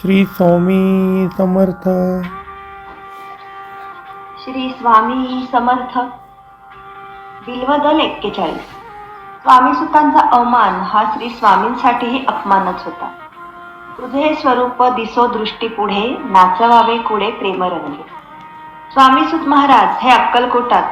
श्री स्वामी समर्थ. श्री स्वामी समर्थ. बिल्वदल एक्केचाळीस. स्वामी सुतांचा अवमान हा श्री स्वामींसाठीही अपमानच होता. तुझे स्वरूप दिसो दृष्टी पुढे नाचवावे कुडे प्रेमरंगे. स्वामी सुत महाराज हे अक्कलकोटात.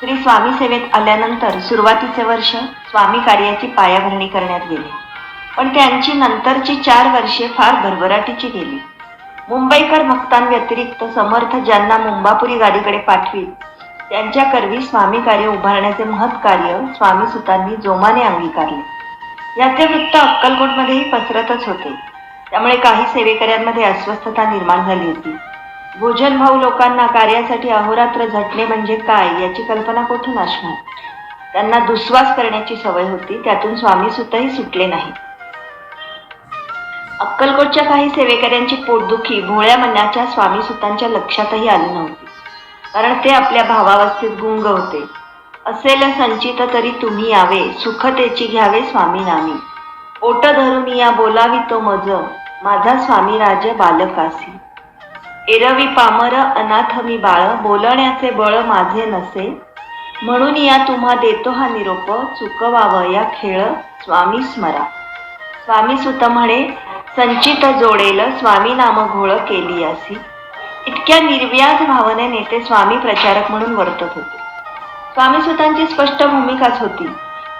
श्री स्वामी सेवेत आल्यानंतर सुरुवातीचे वर्ष स्वामी कार्याची पायाभरणी करण्यात गेली. पण त्यांची नंतरची चार वर्षे फार भरभराटीची गेली. मुंबईकर भक्तांव्यतिरिक्त समर्थ ज्यांना मुंबापुरी गाडीकडे पाठवीत त्यांच्या करवी स्वामी कार्य उभारण्याचे महत् कार्य स्वामी सुतांनी जोमाने अंगीकारले. याचे वृत्त अक्कलकोटमध्येही पसरतच होते. त्यामुळे काही सेवेकऱ्यांमध्ये अस्वस्थता निर्माण झाली होती. भोजन भाऊ लोकांना कार्यासाठी अहोरात्र झटणे म्हणजे काय याची कल्पना कुठून असणार? त्यांना दुस्वास करण्याची सवय होती त्यातून स्वामी सुतही सुटले नाही अक्कलकोटच्या काही सेवेकऱ्यांची पोटदुखी भोळ्या मनाच्या स्वामी सुतांच्या लक्षातही आली नव्हती. कारण ते आपल्या भावावस्थेत गुंग होते. असेल संचित तरी तुम्ही यावे सुखतेची घ्यावे स्वामी नामी. ओट धरून या बोलावी तो मज माझा स्वामी राज बालकासी. एरवी पामर अनाथ मी बाळ बोलण्याचे बळ माझे नसे. म्हणून या तुम्हा देतो हा निरोप चुकवावं या खेळ स्वामी स्मरा. स्वामी सुत म्हणे संचित जोडेल स्वामी नाम घोळ केली असी. इतक्या निर्व्याज भावनेने ते स्वामी प्रचारक म्हणून वर्तत होते. स्वामी स्वतःची स्पष्ट भूमिकाच होती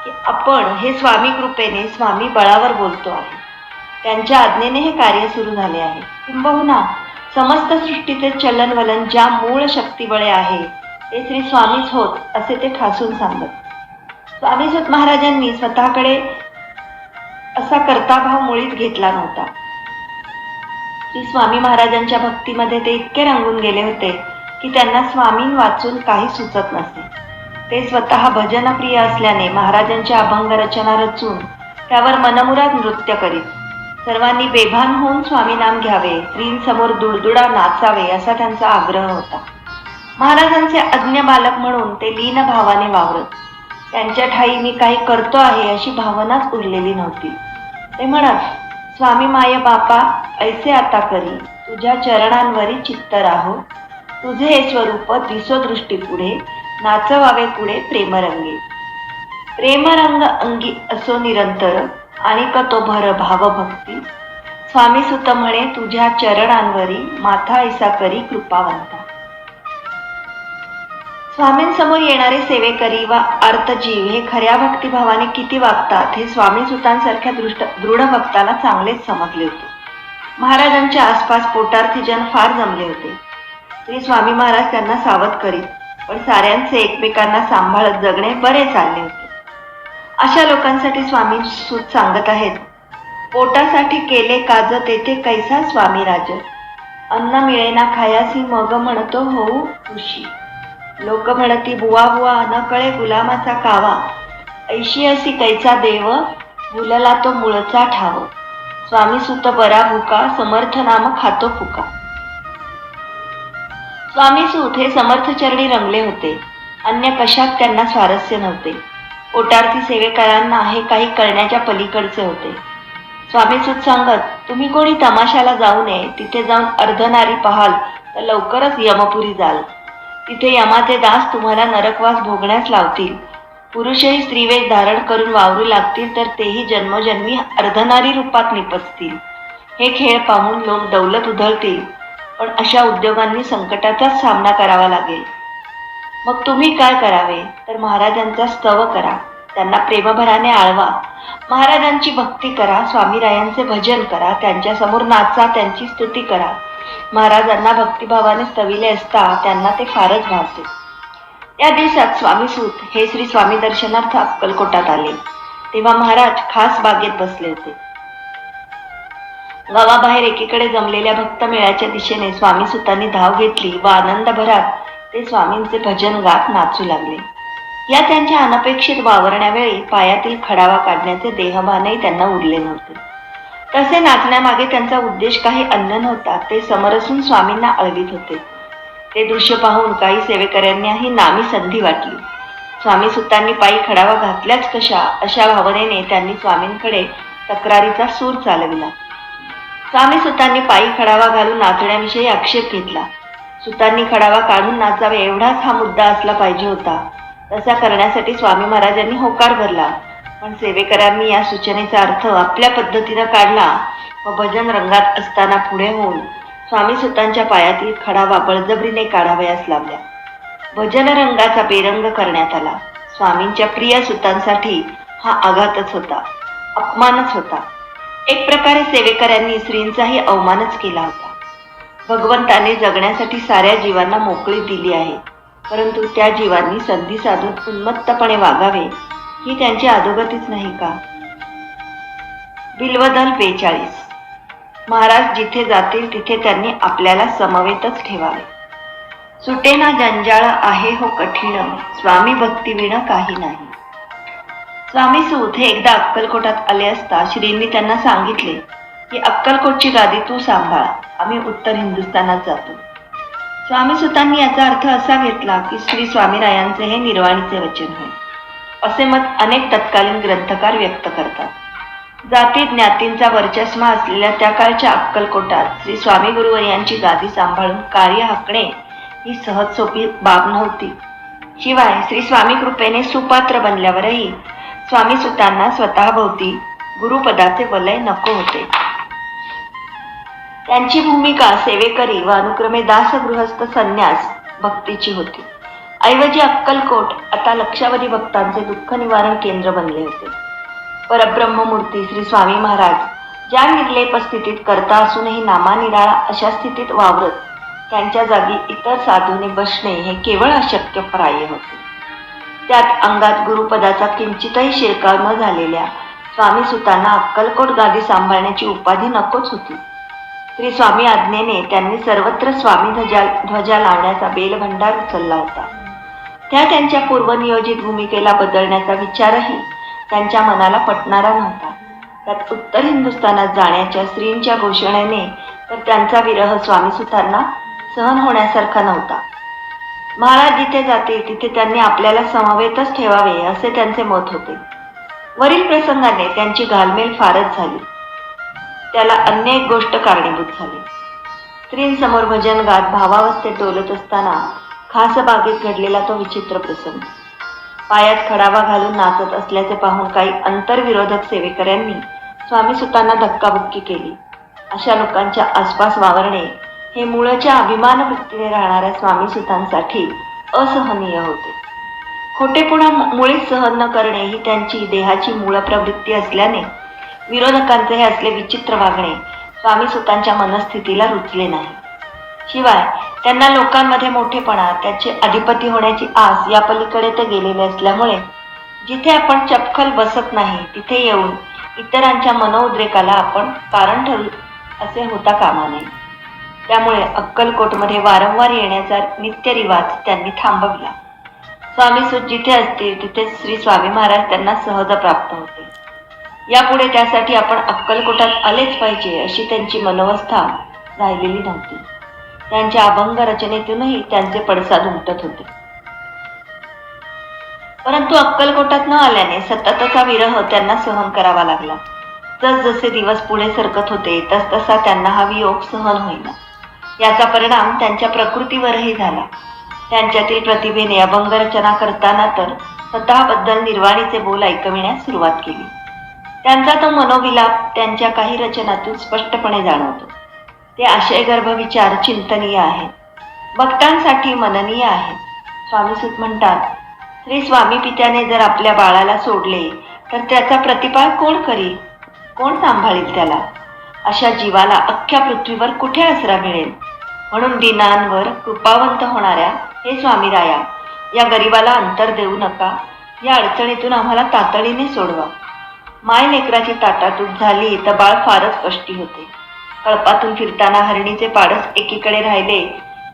की आपण हे स्वामी कृपेने स्वामी बळावर बोलतो आहे. त्यांच्या आज्ञेने हे कार्य सुरू झाले आहे. किंबहुना समस्त सृष्टीचे चलनवलन ज्या मूळ शक्तीबळे आहे ते श्री स्वामीच होत असे ते ठासून सांगत. स्वामी महाराजांनी स्वतःकडे असा कर्ताभाव मुळीच घेतला नव्हता. श्री स्वामी महाराजांच्या भक्तीमध्ये ते इतके रंगून गेले होते की त्यांना स्वामीं वाचून काही सुचत नसे. ते स्वतः भजनप्रिय असल्याने महाराजांच्या अभंग रचना रचून त्यावर मनमुराद नृत्य करीत. सर्वांनी बेभान होऊन स्वामी नाम घ्यावे स्त्रींसमोर दुडदुडा नाचावे असा त्यांचा आग्रह होता. महाराजांचे अज्ञ बालक म्हणून ते लीन भावाने वावरत. त्यांच्या ठाई मी काही करतो आहे अशी भावनाच उरलेली नव्हती. ते म्हणत स्वामी माय बापा ऐसे आता करी. तुझ्या चरणांवरी चित्त राहो. तुझे हे स्वरूप दिसो दृष्टी पुढे नाचवावे पुढे प्रेमरंगे. प्रेमरंग अंगी असो निरंतर आणि कतो भर भावभक्ती. स्वामी सुत म्हणे तुझ्या चरणांवरी माथा ऐसा करी कृपावंता. स्वामींसमोर येणारे सेवेकरी वा अर्थजीव हे खऱ्या भक्तिभावाने किती वागतात हे स्वामी सुतांसारख्या दृष्ट दृढ भक्ताला चांगलेच समजले होते. महाराजांच्या आसपास पोटार्थी जन फार जमले होते. श्री स्वामी महाराज त्यांना सावध करीत पण साऱ्यांचे एकमेकांना सांभाळत जगणे बरे चालले होते. अशा लोकांसाठी स्वामी सूत सांगत आहेत पोटासाठी केले काज तेथे कैसा स्वामी राज अन्न मिळेना खायासी मग म्हणतो होऊ खुशी लोक म्हणती बुवा बुवा न कळे गुलामाचा कावा. ऐशी असी कैचा देव भुलला तो मुळचा ठाव. स्वामी सुत बरा भुका समर्थ नाम खातो फुका. स्वामी सूत हे समर्थचरणी रंगले होते. अन्य कशात त्यांना स्वारस्य नव्हते. ओटार्थी सेवेकरांना हे काही कळण्याच्या पलीकडचे होते. स्वामी सूत सांगत तुम्ही कोणी तमाशाला जाऊ नये तिथे जाऊन अर्धनारी पाहाल तर लवकरच यमपुरी जाल. तिथे यमाचे दास तुम्हाला नरकवास भोगण्यास लावतील. पुरुषही स्त्रीवेश धारण करून वावरू लागतील तर तेही जन्मजन्मी अर्धनारी रूपात निपजतील हे खेळ पाहून लोक दौलत उधळतील पण अशा उद्योगांनी संकटाचाच सामना करावा लागेल. मग तुम्ही काय करावे? तर महाराजांचा स्तव करा. त्यांना प्रेमभराने आळवा. महाराजांची भक्ती करा स्वामीरायांचे भजन करा त्यांच्यासमोर नाचा त्यांची स्तुती करा. महाराजांना भक्तिभावाने स्तविले असता त्यांना ते फारच भावते. या दिवसात स्वामी सूत हे श्री स्वामी दर्शनार्थ अक्कलकोटात आले. तेव्हा महाराज खास बागेत बसले होते. गावाबाहेर एकीकडे जमलेल्या भक्त मेळ्याच्या दिशेने स्वामी सुतांनी धाव घेतली व आनंदभरात ते स्वामींचे भजन गात नाचू लागले. या त्यांच्या अनपेक्षित वावरण्यावेळी पायातील खडावा काढण्याचे देहभानही त्यांना उरले नव्हते. तसे नाचण्यामागे त्यांचा उद्देश काही अन्य नव्हता ते समरसून स्वामींना अळवीत होते. ते दृश्य पाहून काही सेवेकऱ्यांनाही नामी संधी वाटली. स्वामी सुतांनी पायी खडावा घातल्याच कशा अशा भावनेने त्यांनी स्वामींकडे तक्रारीचा सूर चालविला. स्वामी सुतांनी पायी खडावा घालून नाचण्याविषयी आक्षेप घेतला. सुतांनी खडावा काढून नाचावे एवढाच हा मुद्दा असला पाहिजे होता. तसा करण्यासाठी स्वामी महाराजांनी होकार भरला. पण सेवेकरांनी या सूचनेचा अर्थ आपल्या पद्धतीनं काढला व भजन रंगात असताना पुढे होऊन स्वामी सुतांच्या पायातील खडावा बळजबरीने काढावयास लावल्या भजन रंगाचा बेरंग करण्यात आला. स्वामींच्या प्रिय सुतांसाठी हा आघातच होता अपमानच होता. एक प्रकारे सेवेकऱ्यांनी स्त्रींचाही अवमानच केला होता. भगवंताने जगण्यासाठी साऱ्या जीवांना मोकळी दिली आहे परंतु त्या जीवांनी संधी साधून उन्मत्तपणे वागावे ही त्यांची अधोगतीच नाही का? बिल्वदल बेचाळीस. महाराज जिथे जातील तिथे त्यांनी आपल्याला समवेतच ठेवावे. सुटेना जंजाळ आहे हो कठीण. स्वामी भक्ती विण काही नाही. स्वामी सूत हे एकदा अक्कलकोटात आले असता श्रींनी त्यांना सांगितले की अक्कलकोटची गादी तू सांभाळ. आम्ही उत्तर हिंदुस्थानात जातो. स्वामी सुतांनी याचा अर्थ असा घेतला की श्री स्वामीरायांचे हे निर्वाणीचे वचन होय. असे मत अनेक तत्कालीन ग्रंथकार व्यक्त करतात. जाती ज्ञातींचा वर्चस्मा असलेल्या त्या काळच्या अक्कलकोटात श्री स्वामी गुरुवर्यांची गादी सांभाळून कार्य हाकणे ही सहज सोपी बाब नव्हती. शिवाय श्री स्वामी कृपेने सुपात्र बनल्यावरही स्वामी सुतांना स्वतःभोवती गुरुपदाचे वलय नको होते. त्यांची भूमिका सेवेकरी व अनुक्रमे दासगृहस्थ संन्यास भक्तीची होती. ऐवजी अक्कलकोट आता लक्षावधी भक्तांचे दुःख निवारण केंद्र बनले होते. परब्रह्ममूर्ती श्री स्वामी महाराज ज्या निर्लेप स्थितीत करता असूनही नामानिराळा अशा स्थितीत वावरत त्यांच्या जागी इतर साधूने बसणे हे केवळ अशक्य प्राय होते. त्यात अंगात गुरुपदाचा किंचितही शिरकाव न झालेल्या स्वामी सुतांना अक्कलकोट गादी सांभाळण्याची उपाधी नकोच होती. श्री स्वामी आज्ञेने त्यांनी सर्वत्र स्वामी ध्वजा ध्वजा लावण्याचा बेलभंडार उचलला होता. त्या त्यांच्या पूर्वनियोजित भूमिकेला बदलण्याचा विचारही त्यांच्या मनाला पटणारा नव्हता. त्यात उत्तर हिंदुस्थानात जाण्याच्या स्त्रींच्या घोषणेने तर त्यांचा विरह स्वामीसुतांना सहन होण्यासारखा नव्हता. महाराज जिथे जाते तिथे त्यांनी आपल्याला समवेतच ठेवावे असे त्यांचे मत होते. वरील प्रसंगाने त्यांची घालमेल फारच झाली. त्याला अन्य एक गोष्ट कारणीभूत झाली. स्त्रींसमोर भजन गात भावावस्थेत डोलत असताना खास बागेत घडलेला तो विचित्र प्रसंग. पायात खडावा घालून नाचत असल्याचे पाहून काही अंतरविरोधक सेवेकऱ्यांनी स्वामी सुतांना धक्काबुक्की केली. अशा लोकांच्या आसपास वावरणे हे मुळच्या अभिमान वृत्तीने राहणाऱ्या स्वामी सुतांसाठी असहनीय होते. खोटेपणा मुळीच सहन न करणे ही त्यांची देहाची मूळ प्रवृत्ती असल्याने विरोधकांचे हे असले विचित्र वागणे स्वामी सुतांच्या मनस्थितीला रुचले नाही. शिवाय त्यांना लोकांमध्ये मोठेपणा त्याचे अधिपती होण्याची आस या पलीकडे ते गेलेले असल्यामुळे जिथे आपण चपखल बसत नाही तिथे येऊन इतरांच्या मनोद्रेकाला आपण कारण ठरू असे होता कामा नये त्यामुळे अक्कलकोटमध्ये वारंवार येण्याचा नित्यरिवाज त्यांनी थांबविला. स्वामीसूत जिथे असतील तिथे श्री स्वामी महाराज त्यांना सहज प्राप्त होते. यापुढे त्यासाठी आपण अक्कलकोटात आलेच पाहिजे अशी त्यांची मनोवस्था राहिलेली नव्हती. त्यांच्या अभंग रचनेतूनही त्यांचे पडसाद उमटत होते. परंतु अक्कलकोटात न आल्याने सततचा विरह त्यांना सहन करावा लागला. जसजसे दिवस पुढे सरकत होते तसतसा त्यांना हा वियोग सहन होईना. याचा परिणाम त्यांच्या प्रकृतीवरही झाला. त्यांच्यातील प्रतिभेने अभंग रचना करताना तर स्वतःबद्दल निर्वाणीचे बोल ऐकविण्यास सुरुवात केली. त्यांचा तो मनोविलाप त्यांच्या काही रचनातून स्पष्टपणे जाणवतो. ते आशयगर्भ विचार चिंतनीय आहेत भक्तांसाठी मननीय आहेत स्वामीसूत म्हणतात श्री स्वामी पित्याने जर आपल्या बाळाला सोडले तर त्याचा प्रतिपाळ कोण करील? कोण सांभाळील त्याला? अशा जीवाला अख्ख्या पृथ्वीवर कुठे आसरा मिळेल? म्हणून दिनांवर कृपावंत होणाऱ्या हे स्वामी राया या गरिबाला अंतर देऊ नका. या अडचणीतून आम्हाला तातडीने सोडवा. माय लेकराची ताटातूट झाली तर बाळ फारच कष्टी होते. कळपातून फिरताना हरणीचे पाडस एकीकडे राहिले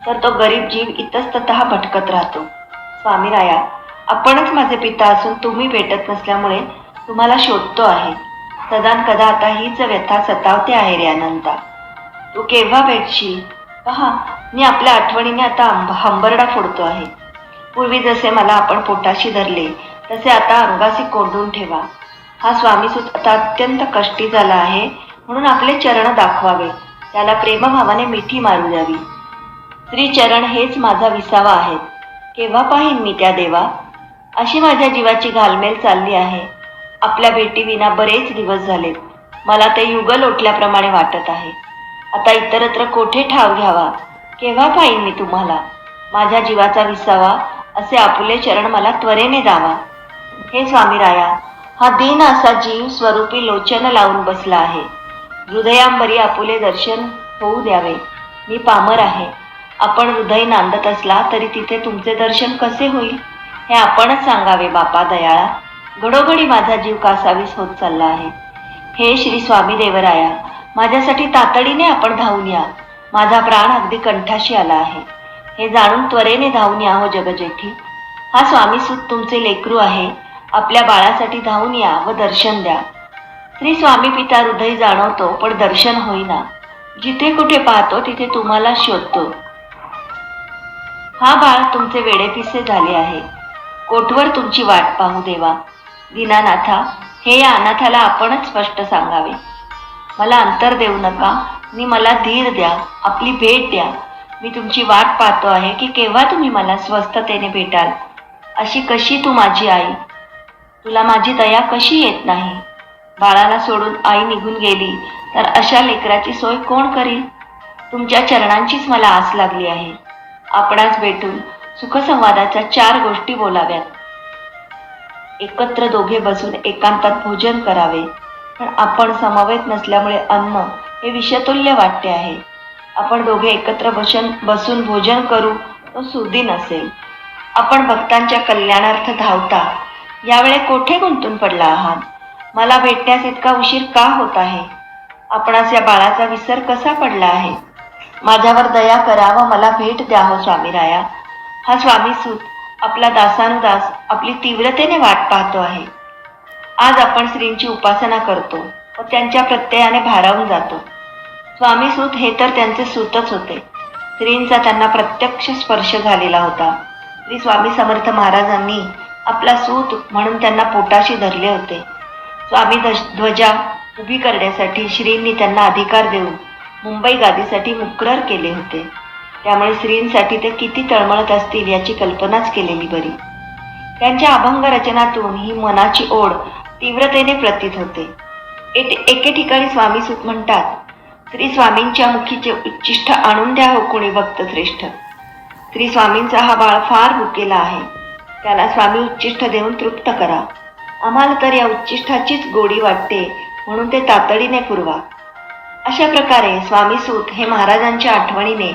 तर तो गरीब जीव इतस्तत भटकत राहतो. स्वामी राया आपणच माझे पिता असून तुम्ही भेटत नसल्यामुळे तुम्हाला शोधतो आहे. सदान कदा आता हीच व्यथा सतावते आहे रे अनंता. तू केव्हा भेटशील? पहा मी आपल्या आठवणीने आता हंबरडा फोडतो आहे. पूर्वी जसे मला आपण पोटाशी धरले तसे आता अंगाशी कोंडून ठेवा. हा स्वामीसूत आता अत्यंत कष्टी झाला आहे. म्हणून आपले चरण दाखवावे. त्याला प्रेमभावाने मिठी मारू द्यावी. श्रीचरण हेच माझा विसावा आहेत. केव्हा पाहीन मी त्या देवा? अशी माझ्या जीवाची घालमेल चालली आहे. आपल्या भेटीविना बरेच दिवस झालेत. मला ते युग लोटल्याप्रमाणे वाटत आहे. आता इतरत्र कोठे ठाव घ्यावा? केव्हा पाहीन मी तुम्हाला? माझ्या जीवाचा विसावा? असे आपुले चरण मला त्वरेने दावा. हे स्वामीराया हा दिन असा जीव स्वरूपी लोचन लावून बसला आहे. हृदयांबरी आपुले दर्शन होऊ द्यावे. मी पामर आहे. आपण हृदय नांदत असला तरी तिथे तुमचे दर्शन कसे होईल? हे आपणच सांगावे बापा दयाळा. घडोघडी माझा जीव कासावीस होत चालला आहे? हे श्री स्वामी देवराया माझ्यासाठी तातडीने आपण धावून या. माझा प्राण अगदी कंठाशी आला आहे. हे जाणून त्वरेने धावून या हो जगजेठी. हा स्वामी सुत तुमचे लेकरू आहे. आपल्या बाळासाठी धावून या व दर्शन द्या. श्री स्वामी पिता हृदय जाणवतो पण दर्शन होईना. जिथे कुठे पाहतो तिथे तुम्हाला शोधतो. हा बाळ तुमचे वेडेपिसे झाले आहे. कोठवर तुमची वाट पाहू देवा? दीनानाथा हे या अनाथाला आपणच स्पष्ट सांगावे. मला अंतर देऊ नका आणि मला धीर द्या आपली भेट द्या. मी तुमची वाट पाहतो आहे की केव्हा तुम्ही मला स्वस्थतेने भेटाल. अशी कशी तू माझी आई? तुला माझी दया कशी येत नाही? बाळाला सोडून आई निघून गेली. तर अशा लेकराची सोय कोण करील? तुमच्या चरणांचीच मला आस लागली आहे. आपणास भेटून सुखसंवादाच्या चार गोष्टी बोलाव्यात. एकत्र दोघे बसून एकांतात भोजन करावे. पण आपण समवेत नसल्यामुळे अन्न हे विषतुल्य वाटते आहे. आपण दोघे एकत्र बसून बसून भोजन करू तो सुदी असेल. आपण भक्तांच्या कल्याणार्थ धावता. यावेळे कोठे गुंतून पडला आहात? मला भेटण्यास इतका उशीर का होत आहे? आपणास या बाळाचा विसर कसा पडला आहे? माझ्यावर दया करा व मला भेट द्या हो स्वामीराया. हा स्वामी सूत आपला दासानुदास आपली तीव्रतेने वाट पाहतो आहे. आज आपण श्रींची उपासना करतो व त्यांच्या प्रत्ययाने भारावून जातो. स्वामी सूत हे तर त्यांचे सूतच होते. श्रींचा त्यांना प्रत्यक्ष स्पर्श झालेला होता. श्री स्वामी समर्थ महाराजांनी आपला सूत म्हणून त्यांना पोटाशी धरले होते. स्वामी ध्वज- ध्वजा उभी करण्यासाठी श्रींनी त्यांना अधिकार देऊन मुंबई गादीसाठी मुकरर केले होते. त्यामुळे श्रींसाठी ते किती तळमळत असतील याची कल्पनाच केलेली बरी. त्यांच्या अभंग रचनातून ही मनाची ओढ तीव्रतेने प्रतीत होते. एके ठिकाणी स्वामी सुत म्हणतात श्री स्वामींच्या मुखीचे उच्चिष्ट आणून द्या हो कुणी भक्त श्रेष्ठ. श्री स्वामींचा हा बाळ फार भुकेला आहे. त्याला स्वामी उच्चिष्ट देऊन तृप्त करा. आम्हाला तर या उच्चिष्टाचीच गोडी वाटते म्हणून ते तातडीने पुरवा. अशा प्रकारे स्वामी सूत हे महाराजांच्या आठवणीने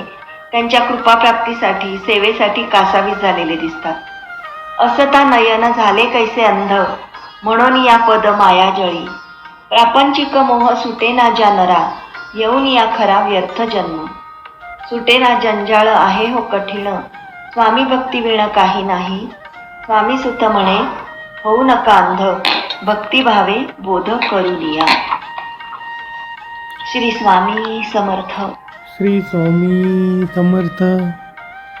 त्यांच्या कृपाप्राप्तीसाठी सेवेसाठी कासावीस झालेले दिसतात. असता नयन झाले कैसे अंध म्हणून या पद माया जळी. प्रापंचिक मोह सुटेना ज्या नरा येऊन या खरा व्यर्थ जन्म. सुटेना जंजाळ आहे हो कठीण स्वामी भक्ती विण काही नाही. स्वामी सुत म्हणे होऊ नका अंध. भक्तिभावे बोध करू दिया. श्री स्वामी समर्थ. श्री स्वामी समर्थ.